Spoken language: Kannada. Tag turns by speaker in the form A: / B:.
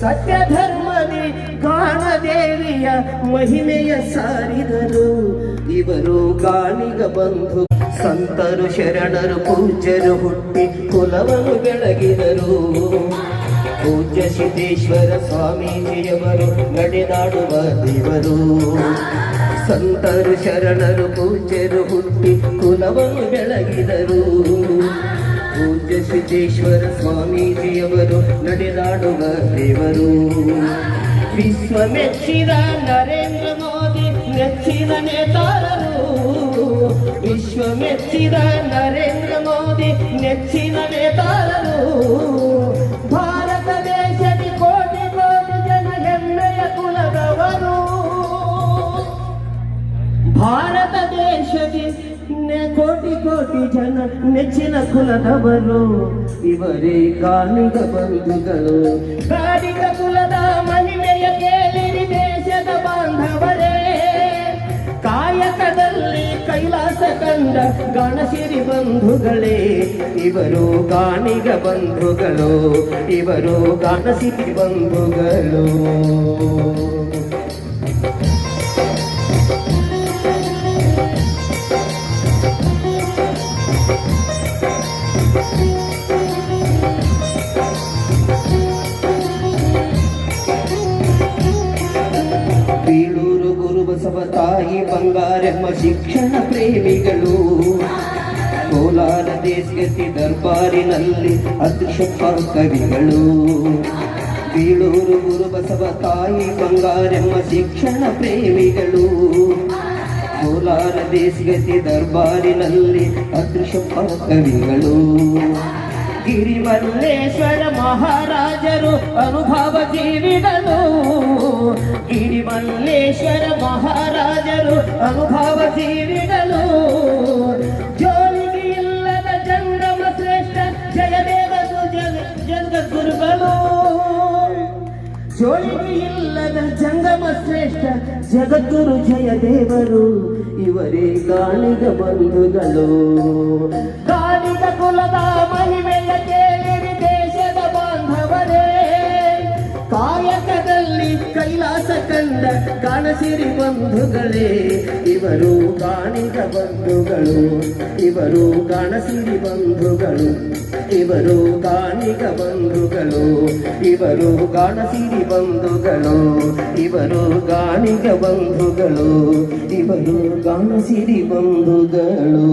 A: ಸತ್ಯ ಧರ್ಮದಿ ಗಾಣದೇವಿಯ ಮಹಿಮೆಯ ಸಾರಿದರು. ಇವರು ಗಾಣಿಗ ಬಂಧು. ಸಂತರು, ಶರಣರು, ಪೂಜ್ಯರು ಹುಟ್ಟಿ ಕುಲವನ್ನು ಬೆಳಗಿದರು. ಪೂಜ್ಯ ಸಿದ್ದೇಶ್ವರ ಸ್ವಾಮೀಜಿಯವರು ನಡೆದಾಡುವ ದೇವರು. ಸಂತರು, ಶರಣರು, ಪೂಜ್ಯರು ಹುಟ್ಟಿ ಕುಲವನ್ನು ಬೆಳಗಿದರು. ಪೂಜ್ಯ ಸಿದ್ದೇಶ್ವರ ಸ್ವಾಮೀಜಿಯವರು ನಡೆದಾಡುವ ದೇವರು ವಿಶ್ವ ಮೆಚ್ಚಿದ ನರೇಂದ್ರ ಮೋದಿ ನೆಚ್ಚಿದ ನೇತಾರರು ವಿಶ್ವ ಮೆಚ್ಚಿದ ನರೇಂದ್ರ ಮೋದಿ ನೆಚ್ಚಿನ ನೇತಾರರು ಭಾರತ ದೇಶದ ಕೋಟಿ ಕೋಟಿ ಜನ ಹೆಮ್ಮೆಯ ಕುಲದವರು ಭಾರತ ಕೋಟಿ ಕೋಟಿ ಜನ ನೆಚ್ಚಿನ ಕುಲದವರು. ಇವರೇ ಕಾರ್ಮಿಕ ಬಂಧುಗಳು. ಕಾಣಿಗ ಕುಲದ ಮಹಿಮೆಯ ಕೇಳಿರಿ ದೇಶದ ಬಾಂಧವರೇ. ಕಾಯಕದಲ್ಲಿ ಕೈಲಾಸ ಕಂಡ ಗಣಸಿರಿ ಬಂಧುಗಳೇ. ಇವರು ಕಾಣಿಗ ಬಂಧುಗಳು. ಇವರು ಗಣಸಿರಿ ಬಂಧುಗಳು. ಬೀಳೂರು ಗುರುಬಸವ ತಾಯಿ ಬಂಗಾರಮ್ಮ ಶಿಕ್ಷಣ ಪ್ರೇಮಿಗಳು. ಕೋಲಾರ ದೇಶಗತಿ ದರ್ಬಾರಿನಲ್ಲಿ ಅದೃಶ್ಯಪ್ಪ ಕವಿಗಳು. ಬೀಳೂರು ಗುರುಬಸವ ತಾಯಿ ಬಂಗಾರಮ್ಮ ಶಿಕ್ಷಣ ಪ್ರೇಮಿಗಳು. ಕೋಲಾರ ದೇಶಗತಿ ದರ್ಬಾರಿನಲ್ಲಿ ಅದೃಶ್ಯಪ್ಪ ಕವಿಗಳು ಗಿರಿಮಲ್ಲೇಶ್ವರ ಮಹಾರಾಜರು ಅನುಭವ ಜೀವಿಗಳು. ಗಿರಿಮಲ್ಲೇಶ್ವರ ಮಹಾರಾಜರು ಅನುಭವ ಜೀವಿಗಳು. ಜೋಳಿಗೆ ಇಲ್ಲದ ಜಂಗಮ ಶ್ರೇಷ್ಠ ಜಗದ್ಗುರು ಜಯದೇವರು ಇವರೇ ಕಾಣಿಗ ಬಂಧುಗಳು. ಕಾಣಿಗ ಕುಲದ ಮಹಿಮೆಯ ಕೈಲಾಸ ಕಂಡ ಕಾಣಸಿರಿ ಬಂಧುಗಳೇ. ಇವರು ಕಾಣಿದ ಬಂಧುಗಳು, ಇವರು ಕಾಣಸಿರಿ ಬಂಧುಗಳು. ಇವರು ಕಾಣಿಗ ಬಂಧುಗಳು, ಇವರು ಕಾಣಸಿರಿ ಬಂಧುಗಳು. ಇವರು ಕಾಣಿಗ ಬಂಧುಗಳು, ಇವರು ಕಾಣಸಿರಿ ಬಂಧುಗಳು.